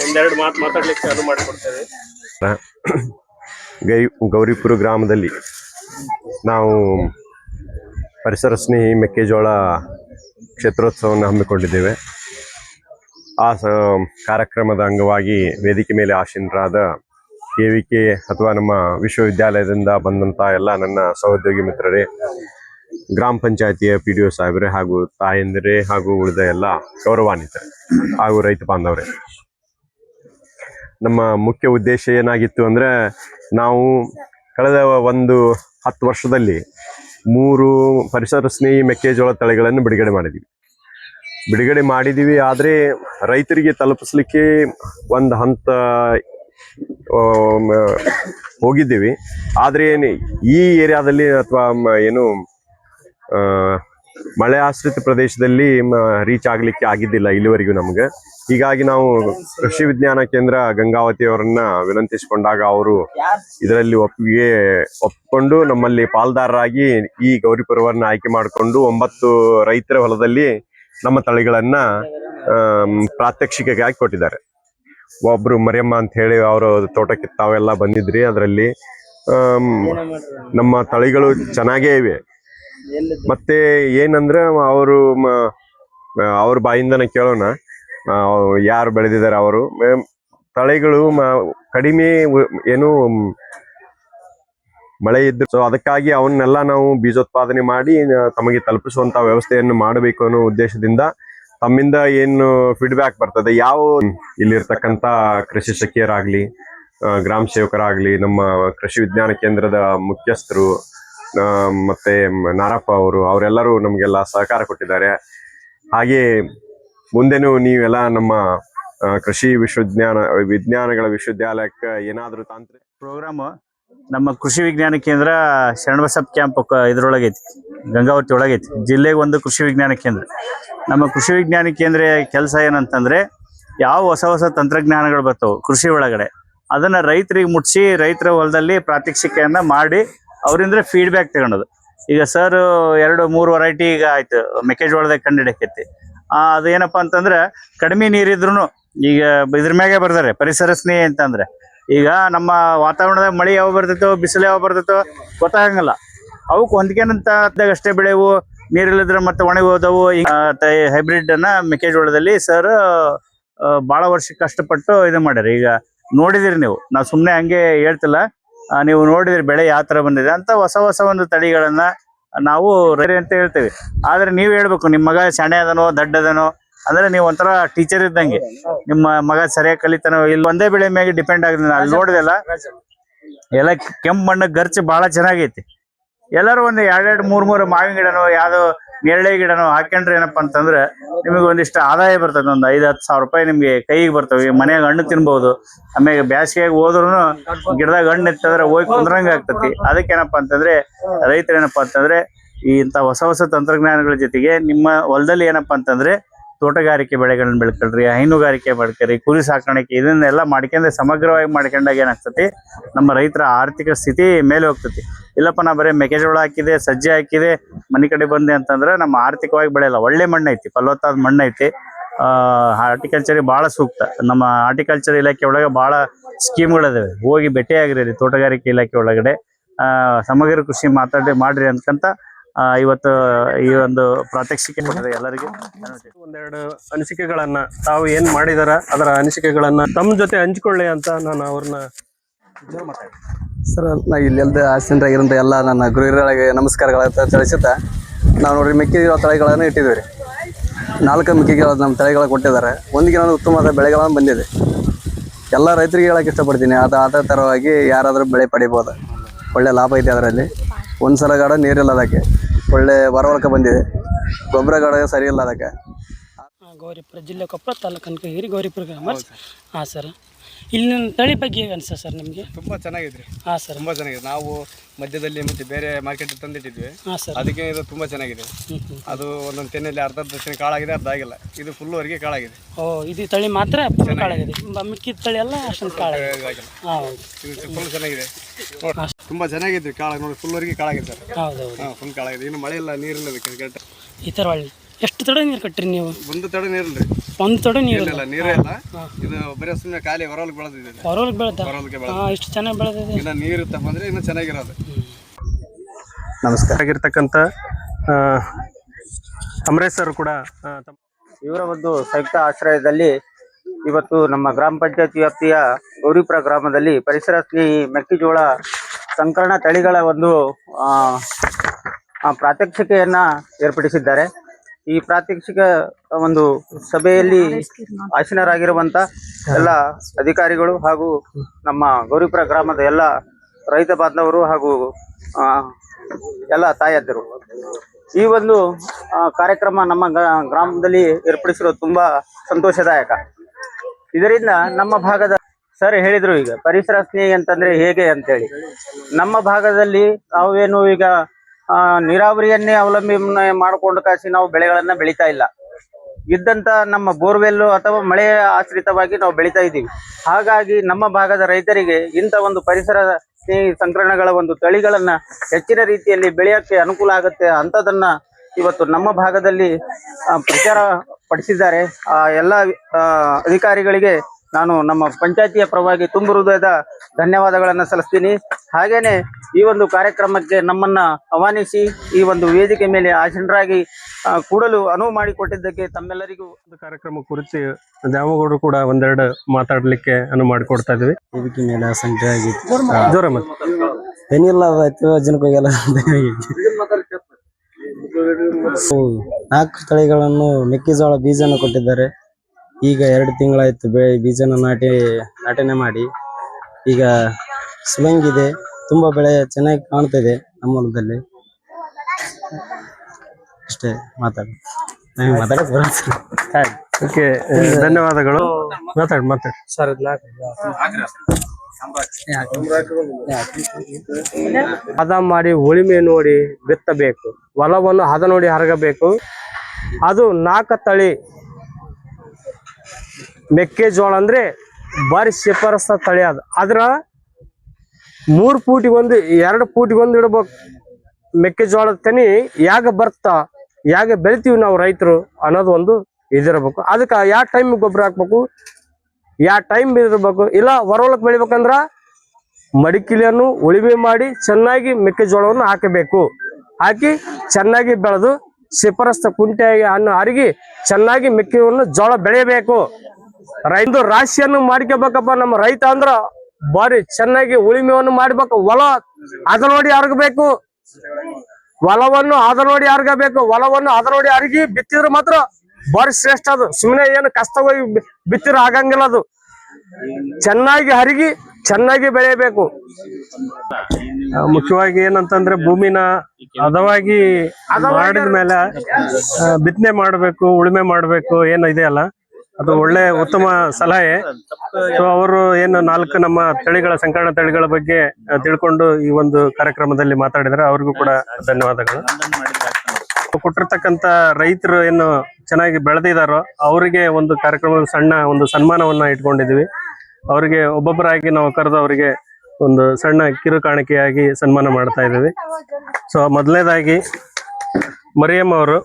ಒಂದೆರಡು ಮಾತು ಮಾತಾಡ್ಲಿಕ್ಕೆ ಅದು ಮಾಡಿಕೊಡ್ತೇವೆ. ಗೈ, ಗೌರಿಪುರ ಗ್ರಾಮದಲ್ಲಿ ನಾವು ಪರಿಸರ ಸ್ನೇಹಿ ಮೆಕ್ಕೆಜೋಳ ಕ್ಷೇತ್ರೋತ್ಸವವನ್ನು ಹಮ್ಮಿಕೊಂಡಿದ್ದೇವೆ. ಆ ಸ, ಕಾರ್ಯಕ್ರಮದ ಅಂಗವಾಗಿ ವೇದಿಕೆ ಮೇಲೆ ಆಸೀನರಾದ ಕೆ ವಿ ಕೆ, ಅಥವಾ ನಮ್ಮ ವಿಶ್ವವಿದ್ಯಾಲಯದಿಂದ ಬಂದಂಥ ಎಲ್ಲ ನನ್ನ ಸಹೋದ್ಯೋಗಿ ಮಿತ್ರರೇ ಗ್ರಾಮ ಪಂಚಾಯತಿಯ ಪಿ ಡಿ ಒ ಸಾಹೇಬರೇ ಹಾಗೂ ತಾಯಂದಿರೇ ಹಾಗೂ ಉಳಿದ ಎಲ್ಲ ಗೌರವಾನ್ವಿತರೆ ಹಾಗೂ ರೈತ ಬಾಂಧವರೇ. ನಮ್ಮ ಮುಖ್ಯ ಉದ್ದೇಶ ಏನಾಗಿತ್ತು ಅಂದ್ರೆ ನಾವು ಕಳೆದ ಒಂದು ಹತ್ತು ವರ್ಷದಲ್ಲಿ ಮೂರು ಪರಿಸರ ಸ್ನೇಹಿ ಮೆಕ್ಕೆಜೋಳ ತಳಿಗಳನ್ನು ಬಿಡುಗಡೆ ಮಾಡಿದ್ವಿ. ಬಿಡುಗಡೆ ಮಾಡಿದೀವಿ, ಆದರೆ ರೈತರಿಗೆ ತಲುಪಿಸ್ಲಿಕ್ಕೆ ಒಂದು ಹಂತ ಹೋಗಿದ್ದೀವಿ. ಆದರೆ ಏನು ಈ ಏರಿಯಾದಲ್ಲಿ ಅಥವಾ ಏನು ಮಳೆ ಆಶ್ರಿತ ಪ್ರದೇಶದಲ್ಲಿ ರೀಚ್ ಆಗ್ಲಿಕ್ಕೆ ಆಗಿದ್ದಿಲ್ಲ ಇಲ್ಲಿವರೆಗೂ ನಮಗೆ. ಹೀಗಾಗಿ ನಾವು ಕೃಷಿ ವಿಜ್ಞಾನ ಕೇಂದ್ರ ಗಂಗಾವತಿ ಅವರನ್ನ ವಿನಂತಿಸಿಕೊಂಡಾಗ ಅವರು ಇದರಲ್ಲಿ ಒಪ್ಪಿಗೆ ಒಪ್ಪಿಕೊಂಡು ನಮ್ಮಲ್ಲಿ ಪಾಲ್ದಾರರಾಗಿ ಈ ಗೌರಿಪುರವನ್ನ ಆಯ್ಕೆ ಮಾಡಿಕೊಂಡು ಒಂಬತ್ತು ರೈತರ ಹೊಲದಲ್ಲಿ ನಮ್ಮ ತಳಿಗಳನ್ನ ಪ್ರಾತ್ಯಕ್ಷಿಕೆಗೆ ಪ್ರಾತ್ಯಕ್ಷಿಕೆಗಾಗಿ ಕೊಟ್ಟಿದ್ದಾರೆ. ಒಬ್ರು ಮರಿಯಮ್ಮ ಅಂತ ಹೇಳಿ ಅವರ ತೋಟಕ್ಕೆ ತಾವೆಲ್ಲ ಬಂದಿದ್ರಿ ಅದರಲ್ಲಿ. ನಮ್ಮ ತಳಿಗಳು ಚೆನ್ನಾಗೇ ಇವೆ. ಮತ್ತೆ ಏನಂದ್ರೆ ಅವರು ಅವ್ರ ಬಾಯಿಂದನ ಕೇಳೋಣ. ಯಾರು ಬೆಳೆದಿದ್ದಾರೆ ಅವರು. ತಳೆಗಳು ಕಡಿಮೆ ಏನು ಮಳೆ ಇದ್ದು ಸೊ ಅದಕ್ಕಾಗಿ ಅವನ್ನೆಲ್ಲ ನಾವು ಬೀಜೋತ್ಪಾದನೆ ಮಾಡಿ ತಮಗೆ ತಲುಪಿಸುವಂತ ವ್ಯವಸ್ಥೆಯನ್ನು ಮಾಡಬೇಕು ಅನ್ನೋ ಉದ್ದೇಶದಿಂದ ತಮ್ಮಿಂದ ಏನು ಫೀಡ್ಬ್ಯಾಕ್ ಬರ್ತದೆ. ಯಾವ ಇಲ್ಲಿರ್ತಕ್ಕಂಥ ಕೃಷಿ ಸಖಿಯರಾಗ್ಲಿ ಗ್ರಾಮ ಸೇವಕರಾಗ್ಲಿ, ನಮ್ಮ ಕೃಷಿ ವಿಜ್ಞಾನ ಕೇಂದ್ರದ ಮುಖ್ಯಸ್ಥರು ಮತ್ತೆ ನಾರಪ್ಪ ಅವರು, ಅವರೆಲ್ಲರೂ ನಮಗೆಲ್ಲ ಸಹಕಾರ ಕೊಟ್ಟಿದ್ದಾರೆ. ಹಾಗೆ ಮುಂದೆನೂ ನೀವೆಲ್ಲ ನಮ್ಮ ಕೃಷಿ ವಿಶ್ವವಿಜ್ಞಾನ ವಿಜ್ಞಾನಗಳ ವಿಶ್ವವಿದ್ಯಾಲಯಕ್ಕೆ ಏನಾದರೂ ತಾಂತ್ರಿಕ ಪ್ರೋಗ್ರಾಮ್ ನಮ್ಮ ಕೃಷಿ ವಿಜ್ಞಾನ ಕೇಂದ್ರ ಶರಣಬಸಪ್ ಕ್ಯಾಂಪ್ ಇದರೊಳಗೈತಿ, ಗಂಗಾವತಿ ಒಳಗೈತಿ, ಜಿಲ್ಲೆಗೆ ಒಂದು ಕೃಷಿ ವಿಜ್ಞಾನ ಕೇಂದ್ರ. ನಮ್ಮ ಕೃಷಿ ವಿಜ್ಞಾನ ಕೇಂದ್ರ ಕೆಲಸ ಏನಂತಂದ್ರೆ ಯಾವ ಹೊಸ ಹೊಸ ತಂತ್ರಜ್ಞಾನಗಳು ಬರ್ತಾವೆ ಕೃಷಿ ಒಳಗಡೆ, ಅದನ್ನ ರೈತರಿಗೆ ಮುಟ್ಸಿ ರೈತರ ಹೊಲದಲ್ಲಿ ಪ್ರಾತ್ಯಕ್ಷಿಕೆಯನ್ನ ಮಾಡಿ ಅವರಿಂದ ಫೀಡ್ಬ್ಯಾಕ್ ತಗೊಂಡದು ಈಗ ಸರ್ ಎರಡು ಮೂರು ವೆರೈಟಿ ಈಗ ಆಯ್ತು ಮೆಕ್ಕೆಜೋಳದಾಗ ಕಂಡಿಡಕೈತಿ ಆ ಅದೇನಪ್ಪ ಅಂತಂದ್ರೆ ಕಡಿಮೆ ನೀರಿದ್ರು ಈಗ ಇದ್ರ ಮ್ಯಾಗೆ ಬರ್ತಾರೆ, ಪರಿಸರ ಸ್ನೇಹಿ ಅಂತಂದ್ರೆ. ಈಗ ನಮ್ಮ ವಾತಾವರಣದಾಗ ಮಳೆ ಯಾವ ಬರ್ತೈತೋ, ಬಿಸಿಲು ಯಾವ ಬರ್ತೈತೋ ಗೊತ್ತಾಗಂಗಿಲ್ಲ. ಅವಕ್ಕೆ ಹೊಂದ್ಕೊಂಡಂತ ಅಷ್ಟೇ ಬೆಳೆವು, ನೀರಿಲ್ಲದ್ರೆ ಮತ್ತೆ ಒಣಗಿ ಹೋದವು ಹೈಬ್ರಿಡ್ ಅನ್ನ ಮೆಕ್ಕೆಜೋಳದಲ್ಲಿ ಸರ್ ಬಹಳ ವರ್ಷ ಕಷ್ಟಪಟ್ಟು ಇದು ಮಾಡ್ಯಾರ. ಈಗ ನೋಡಿದಿರಿ ನೀವು, ನಾವು ಸುಮ್ಮನೆ ಹಂಗೆ ಹೇಳ್ತಿಲ್ಲ. ನೀವು ನೋಡಿದ್ರೆ ಬೆಳೆ ಯಾವ ತರ ಬಂದಿದೆ ಅಂತ ಹೊಸ ಹೊಸ ಒಂದು ತಳಿಗಳನ್ನ ನಾವು ರೈರಿ ಅಂತ ಹೇಳ್ತೇವೆ. ಆದ್ರೆ ನೀವ್ ಹೇಳ್ಬೇಕು ನಿಮ್ಮ ಮಗ ಸಣ್ಣ ಅದನೋ ದಡ್ಡದನೋ, ಅಂದ್ರೆ ನೀವು ಒಂಥರ ಟೀಚರ್ ಇದ್ದಂಗೆ. ನಿಮ್ಮ ಮಗ ಸರಿಯಾಗಿ ಕಲಿತಾನೋ ಇಲ್ಲಿ ಒಂದೇ ಬೆಳೆ ಮೇಲೆ ಡಿಪೆಂಡ್ ಆಗಿದೆ. ಅಲ್ಲಿ ನೋಡಿದೆಲ್ಲ, ಎಲ್ಲ ಕೆಂಪು ಮಣ್ಣು ಗರ್ಚು ಬಹಳ ಚೆನ್ನಾಗೈತಿ. ಎಲ್ಲರೂ ಒಂದು ಎರಡೆರಡು ಮೂರ್ ಮೂರು ಮಾವಿನ ಗಿಡನೋ, ಯಾವ್ದೋ ನೇರಳೆ ಗಿಡನೂ ಹಾಕೊಂಡ್ರೆ ಏನಪ್ಪಾ ಅಂತಂದ್ರೆ ನಿಮಗೆ ಒಂದಿಷ್ಟು ಆದಾಯ ಬರ್ತದೆ. ಒಂದು ಐದು ಹತ್ತು ಸಾವಿರ ರೂಪಾಯಿ ನಿಮ್ಗೆ ಕೈಗೆ ಬರ್ತವೆ. ಮನ್ಯಾಗ ಹಣ್ಣು ತಿನ್ಬಹುದು ಆಮೇಲೆ ಬ್ಯಾಸಿಗೆಗೆ ಹೋದ್ರು ಗಿಡದಾಗ ಹಣ್ಣು ಇತ್ತಂದ್ರೆ ಹೋಗಿ ಕುಂದ್ರಂಗ ಆಗ್ತತಿ. ಅದಕ್ಕೇನಪ್ಪಾ ಅಂತಂದ್ರೆ ರೈತರು ಏನಪ್ಪಾ ಅಂತಂದ್ರೆ ಈ ಇಂಥ ಹೊಸ ಹೊಸ ತಂತ್ರಜ್ಞಾನಗಳ ಜೊತೆಗೆ ನಿಮ್ಮ ಹೊಲದಲ್ಲಿ ಏನಪ್ಪಾ ಅಂತಂದ್ರೆ ತೋಟಗಾರಿಕೆ ಬೆಳೆಗಳನ್ನ ಬೆಳ್ಕೊಳ್ರಿ ಹೈನುಗಾರಿಕೆ ಮಾಡ್ಕೊಳ್ರಿ ಕುರಿ ಸಾಕಾಣಿಕೆ ಇದನ್ನೆಲ್ಲ ಮಾಡ್ಕೊಂಡ್ರೆ ಸಮಗ್ರವಾಗಿ ಮಾಡ್ಕೊಂಡಾಗ ಏನಾಗ್ತತಿ? ನಮ್ಮ ರೈತರ ಆರ್ಥಿಕ ಸ್ಥಿತಿ ಮೇಲೆ ಹೋಗ್ತತಿ. ಇಲ್ಲಪ್ಪ ನಾ ಬರೀ ಮೆಕ್ಕೆಜೋಳ ಹಾಕಿದೆ ಸಜ್ಜೆ ಹಾಕಿದೆ ಮನೆ ಕಡೆ ಬಂದೆ ಅಂತಂದ್ರೆ ನಮ್ಮ ಆರ್ಥಿಕವಾಗಿ ಬೆಳೆಯಲ್ಲ. ಒಳ್ಳೆ ಮಣ್ಣು ಐತಿ ಫಲವತ್ತಾದ ಮಣ್ಣು ಐತಿ ಹಾರ್ಟಿಕಲ್ಚರ್ ಬಹಳ ಸೂಕ್ತ. ನಮ್ಮ ಹಾರ್ಟಿಕಲ್ಚರ್ ಇಲಾಖೆ ಒಳಗೆ ಬಹಳ ಸ್ಕೀಮ್ಗಳಿದಾವೆ. ಹೋಗಿ ಭೇಟಿಯಾಗಿರಿ ತೋಟಗಾರಿಕೆ ಇಲಾಖೆ ಒಳಗಡೆ. ಆ, ಸಮಗ್ರ ಕೃಷಿ ಮಾತಾಡಿ ಮಾಡ್ರಿ ಆ, ಇವತ್ತು ಈ ಒಂದು ಪ್ರಾತ್ಯಕ್ಷಿಕೆ ಕೊಟ್ಟಿದೆ ಎಲ್ಲರಿಗೆ ಒಂದೆರಡು ಅನಿಸಿಕೆಗಳನ್ನ ತಾವು ಏನ್ ಮಾಡಿದಾರ ಅದರ ಅನಿಸಿಕೆಗಳನ್ನ ತಮ್ಮ ಜೊತೆ ಹಂಚಿಕೊಳ್ಳಿ ಅಂತ ನಾನು ಅವ್ರನ್ನ ಸರ್ ನಾ ಇಲ್ಲೆಲ್ದ ಆಸೀನರಾಗಿರೋಂಥ ಎಲ್ಲ ನನ್ನ ಗುರುಗಳಿಗೆ ನಮಸ್ಕಾರಗಳ ತಿಳಿಸುತ್ತಾ. ನಾವು ನೋಡ್ರಿ ಮೆಕ್ಕೆಜೋಳ ತಳಿಗಳನ್ನು ಇಟ್ಟಿದ್ದೀವಿ ರೀ. ನಾಲ್ಕು ಮೆಕ್ಕೆಜೋಳ ನಮ್ಮ ತಳಿಗಳ ಕೊಟ್ಟಿದ್ದಾರೆ. ಒಂದಿಗೆ ನಾನು ಉತ್ತಮವಾದ ಬೆಳೆಗಳನ್ನು ಬಂದಿದೆ. ಎಲ್ಲ ರೈತರಿಗೆ ಹೇಳಕ್ಕೆ ಇಷ್ಟಪಡ್ತೀನಿ. ಅದು ಅದೇ ಥರವಾಗಿ ಯಾರಾದರೂ ಬೆಳೆ ಪಡಿಬೋದು. ಒಳ್ಳೆ ಲಾಭ ಇದೆ ಅದರಲ್ಲಿ. ಒಂದು ಸಲ ಗಾಡ ನೀರಿಲ್ಲ ಅದಕ್ಕೆ ಒಳ್ಳೆ ಬರವರ್ಕ ಬಂದಿದೆ. ಗೊಬ್ಬರ ಗಾಡ ಸರಿ ಇಲ್ಲ ಅದಕ್ಕೆ. ಗೌರಿಪುರ ಜಿಲ್ಲೆ ಕೊಪ್ಪಳ ತಾಲೂಕು ಕನಕಗಿರಿ ಗೌರಿಪುರ ಗ್ರಾಮ ಹಾಂ ಸರ್. ಇಲ್ಲಿನ ತಳಿ ಬಗ್ಗೆ ಹೇಗೆ ಅನ್ಸ ಸರ್ ನಿಮಗೆ? ತುಂಬ ಚೆನ್ನಾಗಿದ್ರಿ. ಹಾಂ ಸರ್. ತುಂಬ ಚೆನ್ನಾಗಿದೆ. ನಾವು ಮಧ್ಯದಲ್ಲಿ ಮತ್ತೆ ಬೇರೆ ಮಾರ್ಕೆಟ್ ತಂದಿಟ್ಟಿದ್ವಿ. ಹಾಂ ಸರ್. ಅದಕ್ಕೆ ಇದು ತುಂಬ ಚೆನ್ನಾಗಿದೆ. ಅದು ಒಂದೊಂದು ತೆನೆಯಲ್ಲಿ ಅರ್ಧ ದರ್ಶನ ಕಾಳಾಗಿದೆ ಅರ್ಧ ಆಗಿಲ್ಲ. ಇದು ಫುಲ್ವರೆಗೆ ಕಾಳಾಗಿದೆ. ಓ ಇದು ತಳಿ ಮಾತ್ರ ಫುಲ್ ಕಾಳಾಗಿದೆ. ಮ- ಮಿಕ್ಕಿದ ತಳಿ ಎಲ್ಲ ಅಷ್ಟೊಂದು ಕಾಳಾಗಿದೆ. ಹಾಂ ಹೌದು. ಇದು ಫುಲ್ ಚೆನ್ನಾಗಿದೆ. ತುಂಬ ಚೆನ್ನಾಗಿದ್ವಿ ಕಾಳ ನೋಡಿ ಫುಲ್ವರೆಗೆ ಕಾಳಾಗಿದೆ ಸರ್ ಹಾಂ ಫುಲ್ ಕಾಳಾಗಿದೆ ಇನ್ನು ಮಳೆ ಇಲ್ಲ ನೀರಿಲ್ಲ ಅದಕ್ಕೆ ಕೆಟ್ಟ. ಈ ಥರ ಒಳ್ಳೆ ಎಷ್ಟು ತಡ ನೀರು ಕಟ್ಟಿರಿ ನೀವು? ಒಂದು ತಡ ನೀರಿಲ್ಲ ರೀ ಒಂದು ತಡೆ ನೀರು ಇಲ್ಲ. ನೀರೇ ಇಲ್ಲ. ಇದು ಬರೀ ಸುಮ್ಮನೆ ಖಾಲಿ ಹೊರಲ್ ಬೆಳೆದಿದೆ ಹೊರಗೆ ಬೆಳೆದ? ಹೊರಲ್ಗೆ ಬೆಳೆದ ಹಾಂ ಇಷ್ಟು ಚೆನ್ನಾಗಿ ಬೆಳೆದಿದೆ. ಇನ್ನು ನೀರು ಇತ್ತಪ್ಪ ಅಂದ್ರೆ ಇನ್ನೂ ಚೆನ್ನಾಗಿರೋದು. ನಮಸ್ಕಾರ. ಆಗಿರ್ತಕ್ಕಂಥ ಅಮರೇಶ್ ಸರ್ ಕೂಡ ಇವರ ಒಂದು ಸಂಯುಕ್ತ ಆಶ್ರಯದಲ್ಲಿ ಇವತ್ತು ನಮ್ಮ ಗ್ರಾಮ ಪಂಚಾಯತ್ ವ್ಯಾಪ್ತಿಯ ಗೌರಿಪುರ ಗ್ರಾಮದಲ್ಲಿ ಪರಿಸರ ಸ್ನೇಹಿ ಮೆಕ್ಕೆಜೋಳ ಸಂಕರಣ ತಳಿಗಳ ಒಂದು ಪ್ರಾತ್ಯಕ್ಷಿಕೆಯನ್ನ ಏರ್ಪಡಿಸಿದ್ದಾರೆ. ಈ ಪ್ರಾತ್ಯಕ್ಷಿಕ ಒಂದು ಸಭೆಯಲ್ಲಿ ಆಸೀನರಾಗಿರುವಂತ ಎಲ್ಲ ಅಧಿಕಾರಿಗಳು ಹಾಗೂ ನಮ್ಮ ಗೌರಿಪುರ ಗ್ರಾಮದ ಎಲ್ಲ ರೈತ ಬಾಂಧವರು ಹಾಗೂ ಎಲ್ಲ ತಾಯಂದಿರು. ಈ ಒಂದು ಕಾರ್ಯಕ್ರಮ ನಮ್ಮ ಗ್ರಾಮದಲ್ಲಿ ಏರ್ಪಡಿಸಿರೋದು ತುಂಬಾ ಸಂತೋಷದಾಯಕ. ಇದರಿಂದ ನಮ್ಮ ಭಾಗದ ಸರ್ ಹೇಳಿದ್ರು ಈಗ ಪರಿಸರ ಸ್ನೇಹಿ ಅಂತಂದ್ರೆ ಹೇಗೆ ಅಂತೇಳಿ. ನಮ್ಮ ಭಾಗದಲ್ಲಿ ನಾವೇನು ಈಗ ನೀರಾವರಿಯನ್ನೇ ಅವಲಂಬನೆ ಮಾಡಿಕೊಂಡು ಕಾಸಿ ನಾವು ಬೆಳೆಗಳನ್ನ ಬೆಳಿತಾ ಇಲ್ಲ. ಇದ್ದಂತ ನಮ್ಮ ಬೋರ್ವೆಲ್ಲು ಅಥವಾ ಮಳೆ ಆಶ್ರಿತವಾಗಿ ನಾವು ಬೆಳಿತಾ ಇದ್ದೀವಿ. ಹಾಗಾಗಿ ನಮ್ಮ ಭಾಗದ ರೈತರಿಗೆ ಇಂಥ ಒಂದು ಪರಿಸರ ಸ್ನೇಹಿ ಸಂಕರಣಗಳ ಒಂದು ತಳಿಗಳನ್ನ ಹೆಚ್ಚಿನ ರೀತಿಯಲ್ಲಿ ಬೆಳೆಯಕ್ಕೆ ಅನುಕೂಲ ಆಗುತ್ತೆ ಅಂಥದನ್ನ ಇವತ್ತು ನಮ್ಮ ಭಾಗದಲ್ಲಿ ಪ್ರಚಾರ ಪಡಿಸಿದ್ದಾರೆ. ಆ ಎಲ್ಲ ಅಧಿಕಾರಿಗಳಿಗೆ ನಾನು ನಮ್ಮ ಪಂಚಾಯತಿಯ ಪರವಾಗಿ ತುಂಬು ಹೃದಯದ ಧನ್ಯವಾದಗಳನ್ನು ಸಲ್ಲಿಸ್ತೀನಿ. ಹಾಗೇನೆ ಈ ಒಂದು ಕಾರ್ಯಕ್ರಮಕ್ಕೆ ನಮ್ಮನ್ನ ಆಹ್ವಾನಿಸಿ ಈ ಒಂದು ವೇದಿಕೆ ಮೇಲೆ ಆಸೀನರಾಗಿ ಕೂಡಲು ಅನುವು ಮಾಡಿಕೊಟ್ಟಿದ್ದಕ್ಕೆ ತಮ್ಮೆಲ್ಲರಿಗೂ ಒಂದು ಕಾರ್ಯಕ್ರಮ ಕುರಿತು ದೇವಗೌಡರು ಕೂಡ ಒಂದೆರಡು ಮಾತಾಡಲಿಕ್ಕೆ ಅನುವು ಮಾಡಿಕೊಡ್ತಾ ಇದ್ವಿ. ವೇದಿಕೆ ಮೇಲೆ ಸಂಖ್ಯೆ ಜೋರ ಮತ್ತೆ ಏನಿಲ್ಲ ನಾಲ್ಕು ತಳಿಗಳನ್ನು ಮೆಕ್ಕೆಜೋಳ ಬೀಜನ ಕೊಟ್ಟಿದ್ದಾರೆ. ಈಗ ಎರಡು ತಿಂಗಳಾಯ್ತು ಬೆ ಬೀಜನ ನಾಟಿ ನಾಟನೆ ಮಾಡಿ. ಈಗ ಸುಲಂಗಿದೆ ತುಂಬಾ ಬೆಳೆ ಚೆನ್ನಾಗಿ ಕಾಣ್ತಿದೆ ನಮ್ಮ ಹೊಲದಲ್ಲಿ. ಅಷ್ಟೇ ಮಾತಾಡಿ. ಮಾತಾಡಕ್. ಓಕೆ ಧನ್ಯವಾದಗಳು. ಮಾತಾಡಿ ಮಾತಾಡಿ. ಸರ್ ಹದ ಮಾಡಿ ಉಳಿಮೆ ನೋಡಿ ಬಿತ್ತಬೇಕು. ಹೊಲವನ್ನು ಹದ ನೋಡಿ ಹರಗಬೇಕು. ಅದು ನಾಲ್ಕು ತಳಿ. ಮೆಕ್ಕೆಜೋಳ ಅಂದ್ರೆ ಬಾರಿ ಶಿಫಾರಸ ತಳಿ ಅದು. ಅದ್ರ ಮೂರ್ ಪೂಟಿಗೊಂದು ಎರಡು ಪೂಟಿಗೊಂದು ಇಡ್ಬೇಕು. ಮೆಕ್ಕೆಜೋಳದ ತನಿ ಯಾಗ ಬರ್ತಾ ಯಾಗ ಬೆಳಿತೀವಿ ನಾವು ರೈತರು ಅನ್ನೋದು ಒಂದು ಇದಿರಬೇಕು. ಅದಕ್ಕೆ ಯಾವ ಟೈಮ್ ಗೊಬ್ಬರ ಹಾಕ್ಬೇಕು? ಯಾವ ಟೈಮ್ ಬಿದ್ದಿರ್ಬೇಕು ಇಲ್ಲ ಹೊರವಲಕ್ ಬೆಳಿಬೇಕಂದ್ರ ಮಡಿಕಿಲಿಯನ್ನು ಉಳಿಮೆ ಮಾಡಿ ಚೆನ್ನಾಗಿ ಮೆಕ್ಕೆಜೋಳವನ್ನು ಹಾಕಬೇಕು. ಹಾಕಿ ಚೆನ್ನಾಗಿ ಬೆಳೆದು ಶಿಫಾರಸ್ತ ಕುಂಟೆಯಾಗಿ ಹಣ್ಣು ಅರಿಗಿ ಚೆನ್ನಾಗಿ ಮೆಕ್ಕೆವನ್ನು ಜೋಳ ಬೆಳೆಯಬೇಕು. ರೈತ ರಾಶಿಯನ್ನು ಮಾಡ್ಕೋಬೇಕಪ್ಪ. ನಮ್ಮ ರೈತ ಅಂದ್ರ ಬಾರಿ ಚೆನ್ನಾಗಿ ಉಳಿಮೆಯನ್ನು ಮಾಡ್ಬೇಕು. ಹೊಲ ಅದ ನೋಡಿ ಅರಗಬೇಕು. ಹೊಲವನ್ನು ಅದ ನೋಡಿ ಅರಗಬೇಕು. ಹೊಲವನ್ನು ಅದ ನೋಡಿ ಅರಗಿ ಬಿತ್ತಿದ್ರೆ ಮಾತ್ರ ಬಾರಿ ಶ್ರೇಷ್ಠ ಅದು. ಸುಮ್ಮನೆ ಏನು ಕಷ್ಟವಾಗಿ ಹೋಗಿ ಬಿತ್ತಿದ್ರೆ ಆಗಂಗಿಲ್ಲ ಅದು. ಚೆನ್ನಾಗಿ ಹರಿಗಿ, ಚೆನ್ನಾಗಿ ಬೆಳೆಯಬೇಕು. ಮುಖ್ಯವಾಗಿ ಏನಂತಂದ್ರೆ ಭೂಮಿನ ಹದವಾಗಿ ಮಾಡಿದ ಮೇಲೆ ಬಿತ್ತನೆ ಮಾಡಬೇಕು, ಉಳುಮೆ ಮಾಡಬೇಕು ಏನು ಇದೆಯಲ್ಲ ಅದು ಒಳ್ಳೆ ಉತ್ತಮ ಸಲಹೆ. ಸೊ ಅವರು ಏನು ನಾಲ್ಕು ನಮ್ಮ ತಳಿಗಳ, ಸಂಕರಣ ತಳಿಗಳ ಬಗ್ಗೆ ತಿಳ್ಕೊಂಡು ಈ ಒಂದು ಕಾರ್ಯಕ್ರಮದಲ್ಲಿ ಮಾತಾಡಿದ್ರೆ ಅವ್ರಿಗೂ ಕೂಡ ಧನ್ಯವಾದಗಳು. ಕೊಟ್ಟಿರ್ತಕ್ಕಂತ ರೈತರು ಏನು ಚೆನ್ನಾಗಿ ಬೆಳೆದಿದಾರೋ ಅವರಿಗೆ ಒಂದು ಕಾರ್ಯಕ್ರಮ ಸಣ್ಣ ಒಂದು ಸನ್ಮಾನವನ್ನ ಇಟ್ಕೊಂಡಿದ್ವಿ ಅವರಿಗೆ ಒಬ್ಬೊಬ್ಬರಾಗಿ ನಾವು ಕರೆದು ಅವರಿಗೆ ಒಂದು ಸಣ್ಣ ಕಿರು ಕಾಣಿಕೆಯಾಗಿ ಸನ್ಮಾನ ಮಾಡ್ತಾ ಇದ್ದೀವಿ. ಸೊ ಮೊದಲನೇದಾಗಿ ಮರಿಯಮ್ಮ ಅವರು.